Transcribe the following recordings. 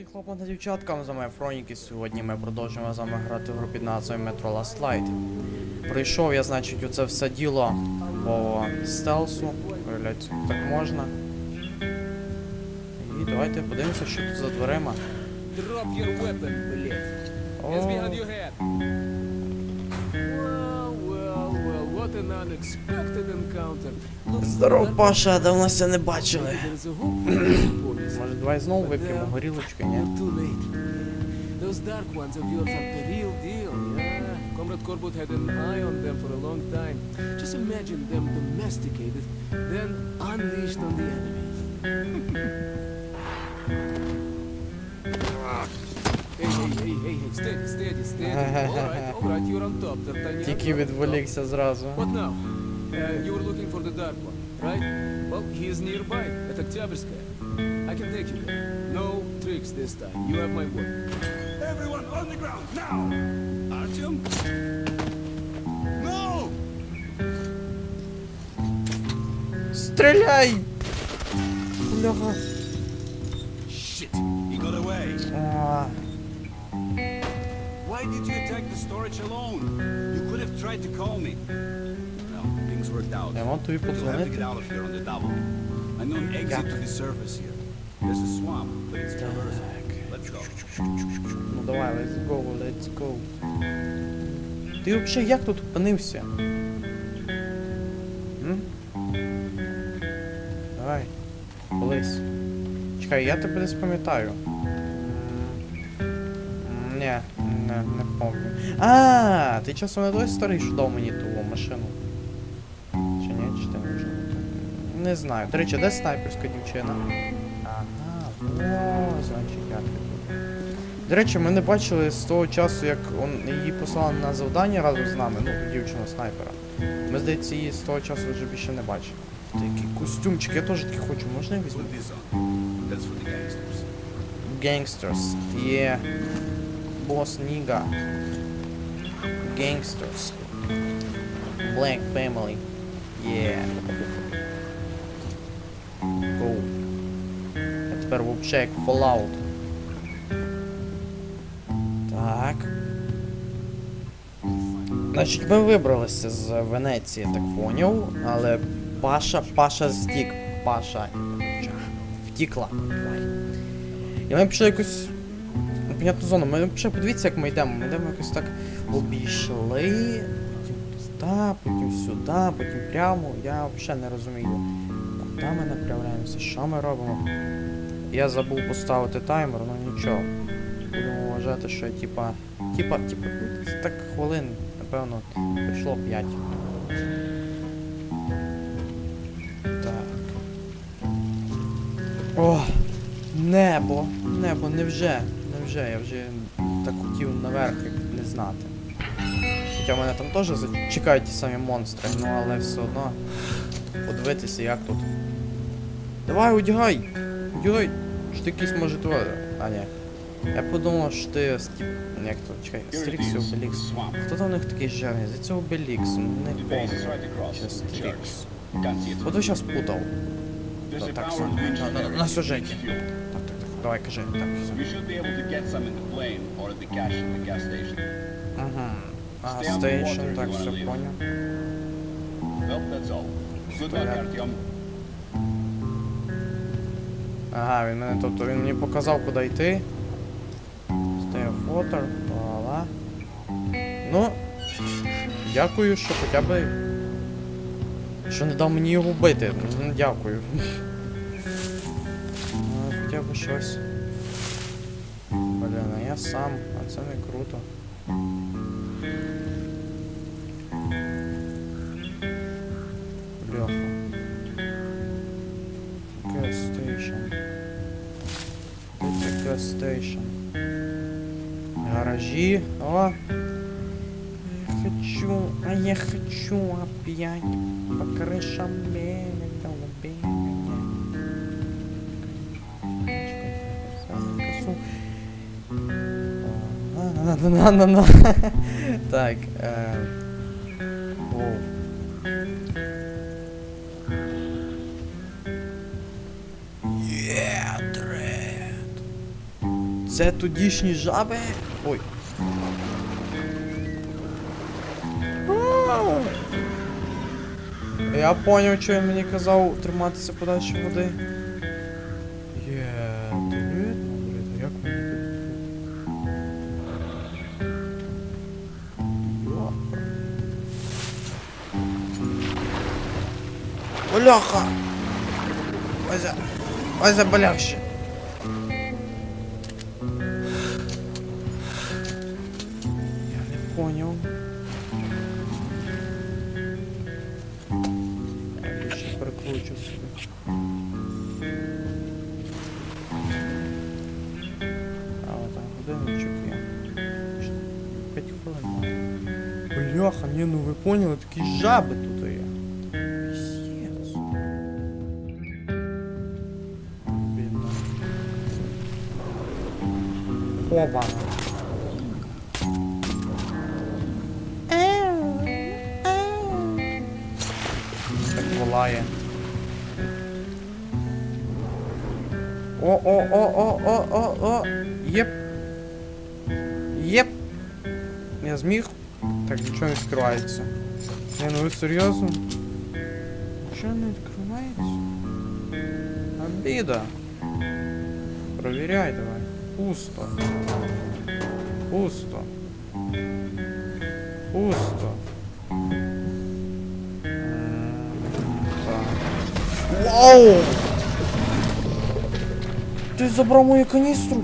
Привіт, хлопам та дівчаткам, з вами Фроніки. Сьогодні ми продовжуємо з вами грати в гру під назвою Metro Last Light. Прийшов я, значить, у це все діло по стелсу. Виявляється, так можна. І давайте подивимося, що тут за дверима. Drop your weapon, блядь. Здоров, Паша, давно все не бачили. Може, давай знову вип'ємо горілочки, ні? Comrade Corbett had an eye on them for a long time. Just imagine them domesticated, then unleashed on the enemy. hey, hey, hey, hey, steady, steady, steady. All right, all right, you're on top, D'Artagnan. Тільки You're on top. відволікся зразу. What now? Uh, you were looking for the dark one, right? Well, he is nearby, at Oktyabrskaya. I can take you there. No tricks this time. You have my word. Everyone on the ground now! Artyom? No! Стріляй! Бляха. Why did you attack the storage alone? You could have tried to call me. No, things worked out. Я want тобі We'll have to get подзвонити. out of here on the double. I know an exit to the surface here. There's a swamp, but it's traversable. Let's go. Ну давай, let's go, let's go. Ти взагалі як тут опинився? М? Давай, колись. Чекай, я тебе десь пам'ятаю. А, ти часом не той старий, що дав мені ту машину? Чи ні, чи ти не вже? Не знаю. До речі, де снайперська дівчина? Ага, о, значить як тут. До речі, ми не бачили з того часу, як он, її послали на завдання разом з нами, ну, дівчину снайпера. Ми, здається, її з того часу вже більше не бачили. Такий костюмчик, я теж такий хочу, можна я візьму? Gangsters. Gangsters. Yeah. Boss nigga. Gangsters. Black family. Yeah. Go. А тепер вообще як Fallout. Так. Значить, ми вибралися з Венеції, так поняв, але Паша, Паша зтік. Паша. Втікла. І ми пішли якусь непонятну зону. Ми пішли, подивіться, як ми йдемо. Ми йдемо якось так обійшли, потім туди, потім сюди, потім прямо. Я взагалі не розумію, куди ми направляємося, що ми робимо. Я забув поставити таймер, ну нічого. Будемо вважати, що я типа. Типа, типа, так хвилин, напевно, прийшло 5. Так. О! Небо! Небо, невже? Невже? Я вже так хотів наверх як не знати. Хоча мене там теж чекають ті самі монстри, ну але все одно подивитися, як тут. Давай, одягай! Одягай! Що ти якийсь може твоє. А, ні. Я подумав, що ти Стіп... Як то, чекай, Стрікс і. Обелікс. Хто там у них такий жирний? За цього Обелікс, не помню. Чи. Стрікс. От ви зараз путав. Так, engine На- на- на сюжеті. Давай, кажи. Так. You should be able to get some in the plane or at the cache at the gas station. Ага. А, так, все понял. Well, that's all. Good luck. Ага, він мене, тобто він мені показав, куди йти. Stay of water, вуаля. Ну, дякую, що хоча б. Що не дав мені його вбити. Ну, дякую. Б щось. А я сам, а це не круто. Бляха. Gas station. Гаражи. О! Я хочу, а я хочу опять по крышам бегать, голубей. На-на-на-на-на. Так, э... Воу. Yeah, Дред. Це тодішні жаби. Ой. Я поняв, що він мені казав триматися подальше води. Бляха! Вася, Вася, бляхще. Я не понял. Я більше прикручу собі. А от там годинничок є. Ч- П'ять хвилин. Бляха, ні, ну ви поняли, такі жаби тут Оба. Так волає. О, о, о, о, о, о, о. Єп. Єп. Я зміг. Так, нічого не відкривається. Не, ну ви серйозно? Нічого не відкривається? Обіда. Провіряй давай. Пусто. Пусто. Пусто. Вау! Ти забрав мою каністру?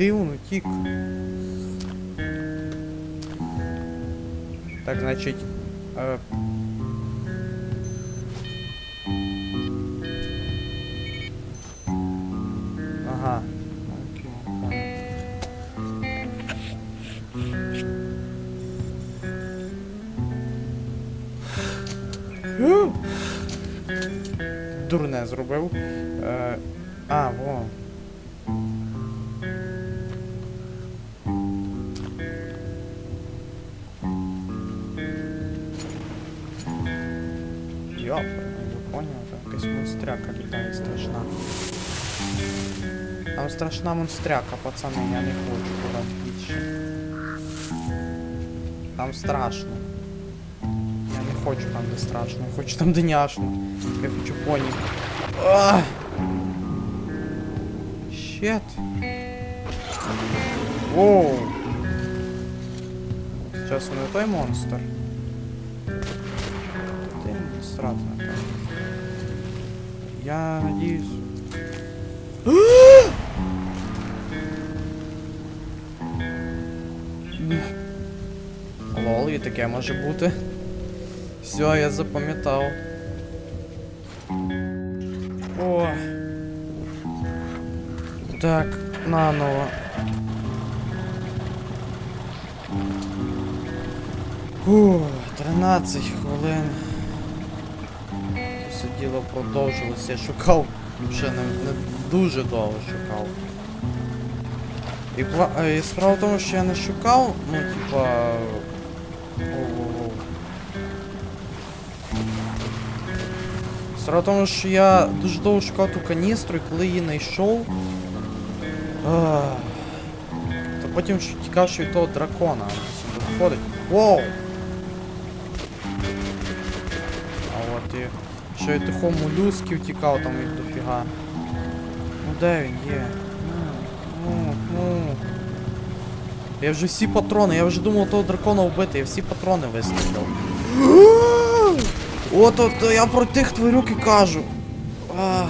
Куди він утік? Так, значить. Е... Ага. Дурне зробив. Е, Там страшна монстряка, пацани, я не хочу туди більше. Там страшно. Я не хочу там, де страшно, я хочу там, де няшно. Я хочу поні. Ах! Щет. Воу. Сейчас он и той монстр. Ты. Я надеюсь. Таке може бути. Все, я запам'ятав. О. Так, наново. Фу, 13 хвилин. Це діло продовжилося. Я шукав. Вже не, не дуже довго шукав. І, і справа в тому, що я не шукав, ну, типа. Справа в тому, що я дуже довго шукав ту каністру, і коли її знайшов. То потім тікав що від того дракона. Виходить. Воу! А от і. Що від того молюсків тікав там їх дофіга. Ну де він є? Ну, ну, ну. Я вже всі патрони, я вже думав того дракона вбити, я всі патрони вистрілив. От от я про тих тварюк і кажу. А.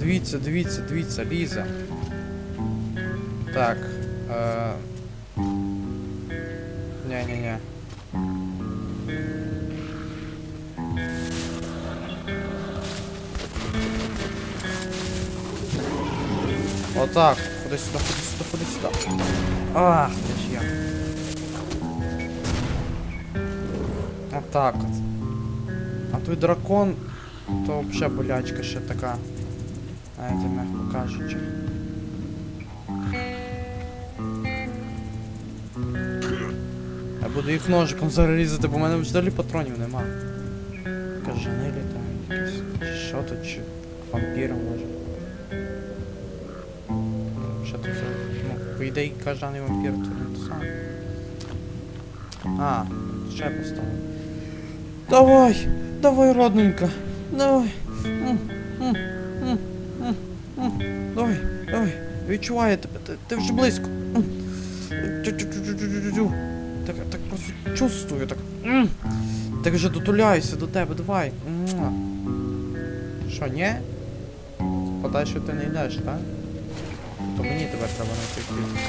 Дивіться, дивіться, дивіться, лізе. Так. Е... Ня-ня-ня. Отак. Ходи сюди, ходи сюди, ходи сюди. Ах, ж от. А той дракон, то взагалі болячка ще така. Знаєте, м'яко кажучи. Я буду їх ножиком зараз різати, бо в мене взагалі патронів нема. Кажани літають якісь. Чи що тут, чи вампіри може. Що тут за. Ну, по ідеї кажаний вампір, то не те саме. А, ще поставив. Давай! Давай, родненька! Давай! Давай, давай! Відчуваю тебе, ти, ти вже близько. Так, так просто чувствую, так. Так вже дотуляюся до тебе, давай. Що, ні? Подальше ти не йдеш, так? То мені тебе треба знайти квіт.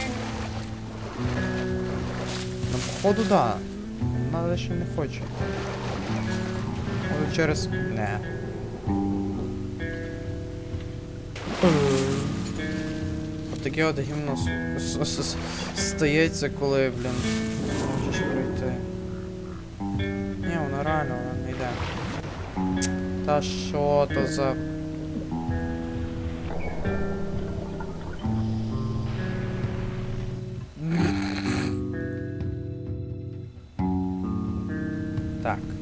Ну, походу, да. Вона ще не хоче. Через. Не. От от гімно стається, коли, блін, можеш пройти. Ні, вона реально, вона не йде. Та що то за. Так.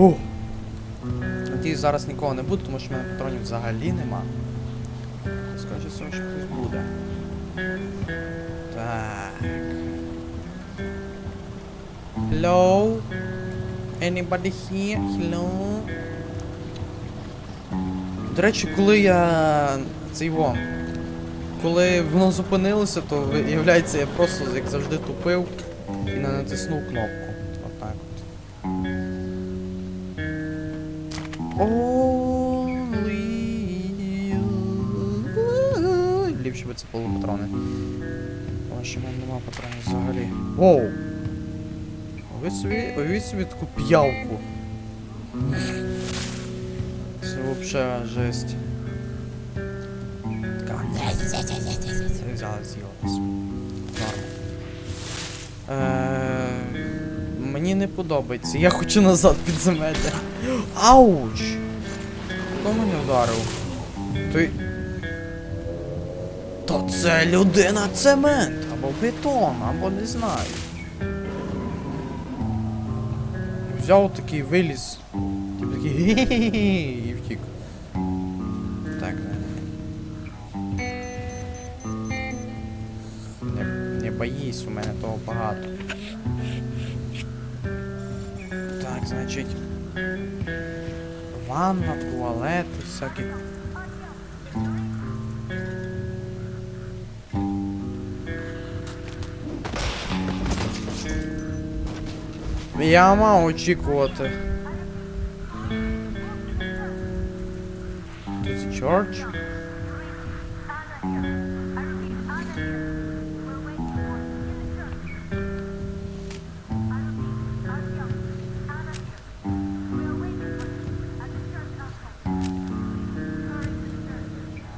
О! Надіюсь, зараз нікого не буде, тому що в мене патронів взагалі нема. Скажи, що хтось буде. Так. Hello? Anybody here? Hello? До речі, коли я. Цей во. Коли воно зупинилося, то виявляється, я просто, як завжди, тупив і не натиснув кнопку. Ліпше би це були патрони. Тому що в мене нема патронів взагалі. Оу! Ви собі, уявіть собі таку п'явку. Це взагалі жесть. Така. Взяла з'їлась. Норм. Е, не подобається. Я хочу назад під підземелля. Ауч! Хто мене вдарив? Ти. То це людина цемент, або бетон, або не знаю. Взяв такий виліз. Типу такий «Ге-ге-ге» і втік. Так, не, не боїсь, у мене того багато. Значить. Ванна, туалет, всякі. Я мав очікувати. Тут чорч.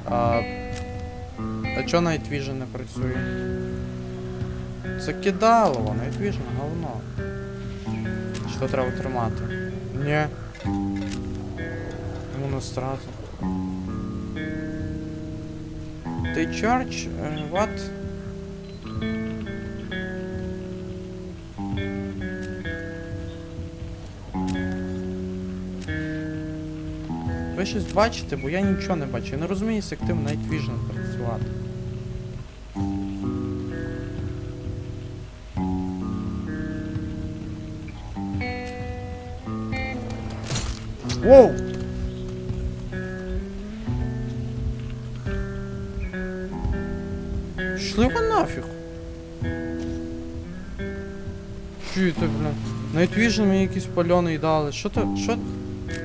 А, а чо Night Vision не працює? Це кидалово, Vision говно. Що треба тримати? Ні. Воно страту. Ти charge? Uh, what? Щось бачите, бо я нічого не бачу. Я не розумію, як тим Night Vision працювати. Воу! Шли ви нафіг. Чуєте, блін? Night Vision мені якийсь пальоний дали. Що то. Що?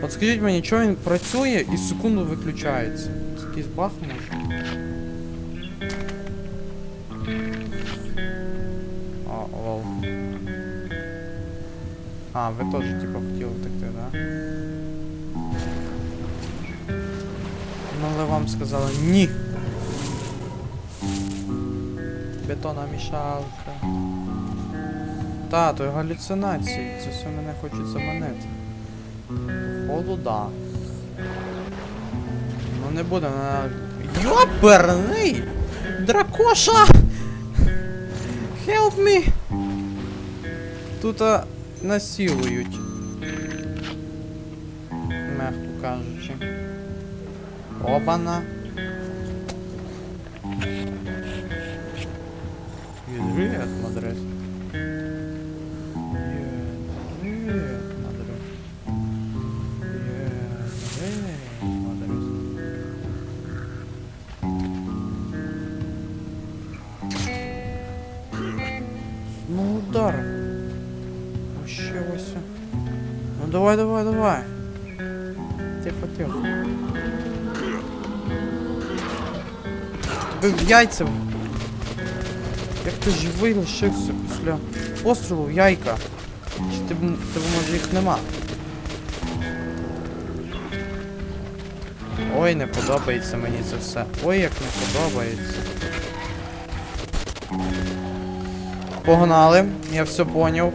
От скажіть мені, чого він працює і секунду виключається? Це якийсь може? А, лол. А, ви теж типа хотіли втекти, да? Ну, але вам сказали ні. Бетономішалка. Та, то галюцинації. Це все мене хочуть заманити. Холода. Ну не буде на. Йоперний! Дракоша! Help me! Тут а, насилують. Мягко кажучи. Обана. Привет, Мадрес. Привет, Ось. Ну давай, давай, давай. Тихо, тихо. Тебе в яйця. Як ти живий лишився після пострілу яйка? Чи ти, тебе може їх нема? Ой, не подобається мені це все. Ой, як не подобається. Погнали, я все поняв.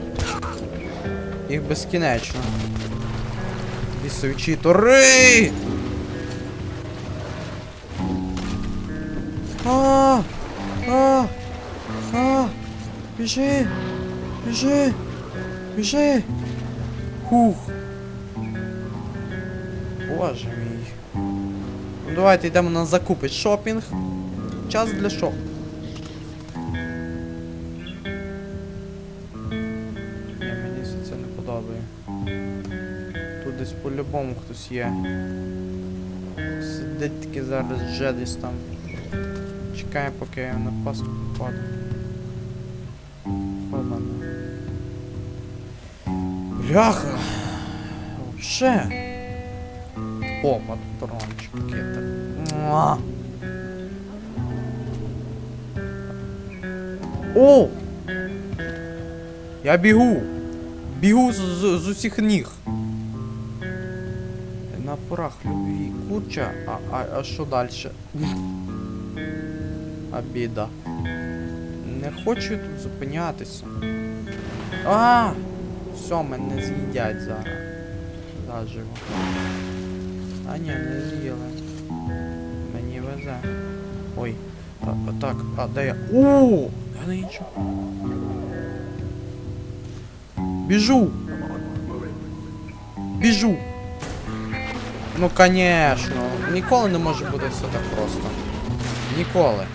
Їх безкінечно. Лісовичі тори! А! А! А! Біжи! Біжи! Біжи! Хух! Боже мій. Ну давайте йдемо на закупи. Шопінг. Час для шопінгу. По-любому хтось є. Сидить таки зараз десь там. Чекає, поки я на паску попаду. Обана. Бляха! Вообще. О, патрончик. Муа. О! Я бігу! Бігу з, з, з усіх ніг. На порах любві. Курча, а, а, а що далі? Обіда. Не хочу тут зупинятися. А! Все, мене з'їдять зараз. Заживо. А ні, не з'їли. Мені везе. Ой. А, а, так, а де я? О! Я на іншому. Біжу! Біжу! Ну, конечно. Ніколи не може бути все так просто. Ніколи.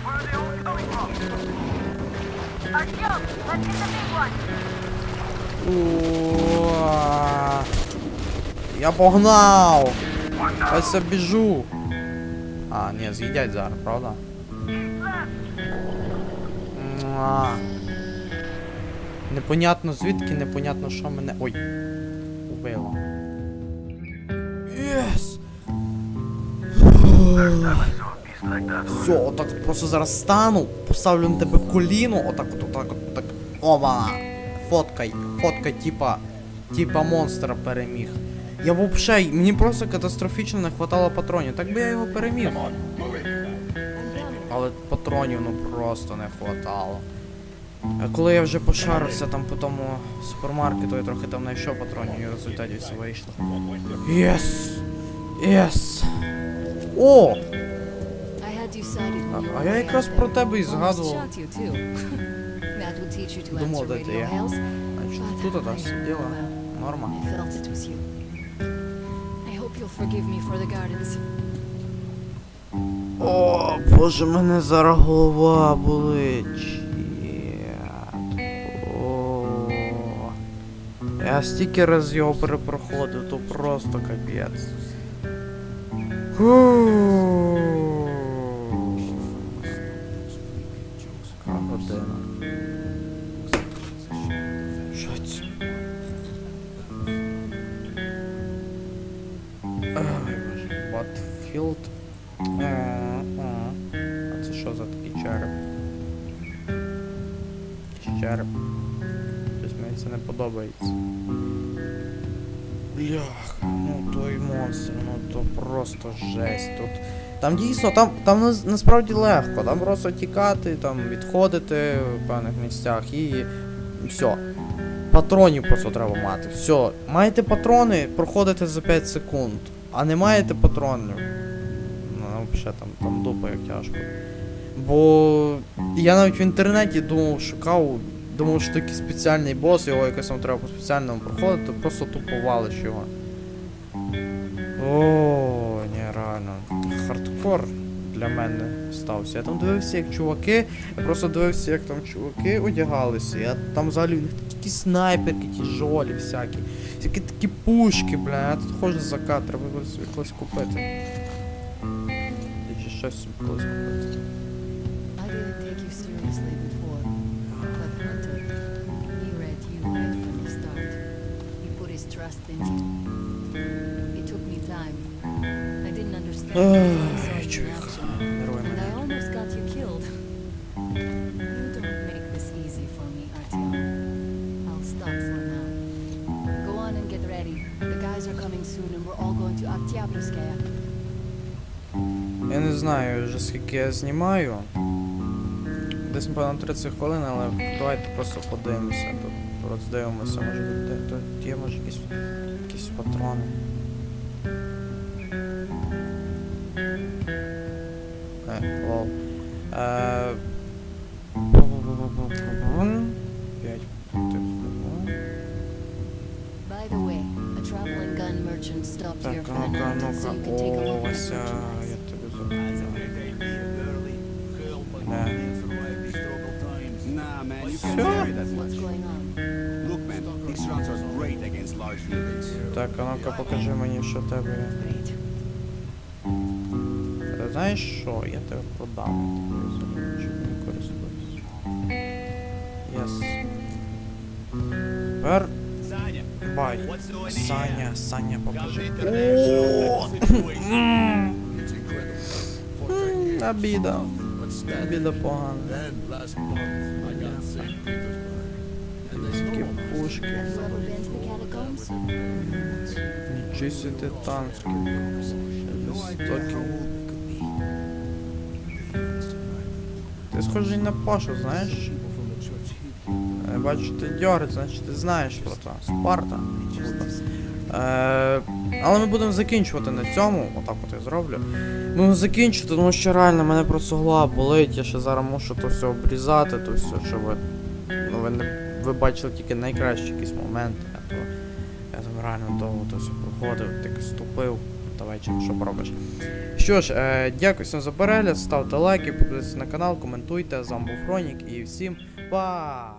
Уа. Я погнав! Ось я біжу. А, ні, з'їдять зараз, правда? Муа. Непонятно звідки, непонятно що мене. Ой. Убило. Все, отак просто зараз стану, поставлю на тебе коліно, отак от, отак от, так. Оба! Фоткай, фоткай, типа, типа монстра переміг. Я вообще, мені просто катастрофічно не хватало патронів, так би я його переміг. Але патронів ну просто не хватало. Коли я вже пошарився там по тому супермаркету, я трохи там знайшов патронів і в результаті все вийшло. Єс! Єс! О! А, а я якраз про тебе і згадував. Думав, де ти є. Значить, but тут knew сиділа. Норма. О, боже, мене зараз голова болить. Я стільки разів його перепроходив, то просто капець. Фу. Жесть. Тут Там дійсно, там, там насправді легко. Там просто тікати, там відходити в певних місцях і все. Патронів просто треба мати. Все. Маєте патрони, проходите за 5 секунд. А не маєте патронів. Ну, взагалі там, там дупа як тяжко. Бо я навіть в інтернеті думав, шукав, думав, що такий спеціальний бос, його якось там треба по спеціальному проходити, просто тупо валиш його. О, ні, реально. Хардкор для мене стався. Я там дивився, як чуваки. Я просто дивився, як там чуваки одягалися. Я там взагалі у них такі снайперки, ті жолі всякі. Всякі такі пушки, бля, я тут ходжу за кат, треба колись купити. Чи щось собі колись купити. Trust in you. It took me time. I didn't understand Going to Oktyabrskaya. Я не знаю вже скільки я знімаю. Десь, напевно, 30 хвилин, але давайте просто подивимося. Тут роздивимося, може бути. Тут є може якісь, якісь патрони. Look, man, these rounds are great against large units. Так, а ну-ка покажи мені, що тебе є. Ти знаєш що? Я тебе продам. Я тобі нічим не користуюсь. Єс. Тепер On? Саня, Саня, покажи. International situation. М, It's incredible. For 10 years. Обіда. Обіда погана. Такі пушки. Собі танки. Жорстокі. Ти схожий на Пашу, знаєш? Я бачу, ти дьорить, значить ти знаєш про це. Спарта. Е, але ми будемо закінчувати на цьому. Отак от я зроблю. Будемо закінчувати, тому що реально мене просто голова болить. Я ще зараз мушу то все обрізати, то все, що ви. Ну, ви, не, ви бачили тільки найкращі якісь моменти, а то я там реально довго то все проходив, так ступив. Та вечір, що поробиш. Що ж, е, дякую всім за перегляд, ставте лайки, підписуйтесь на канал, коментуйте, з вами був Хронік і всім па!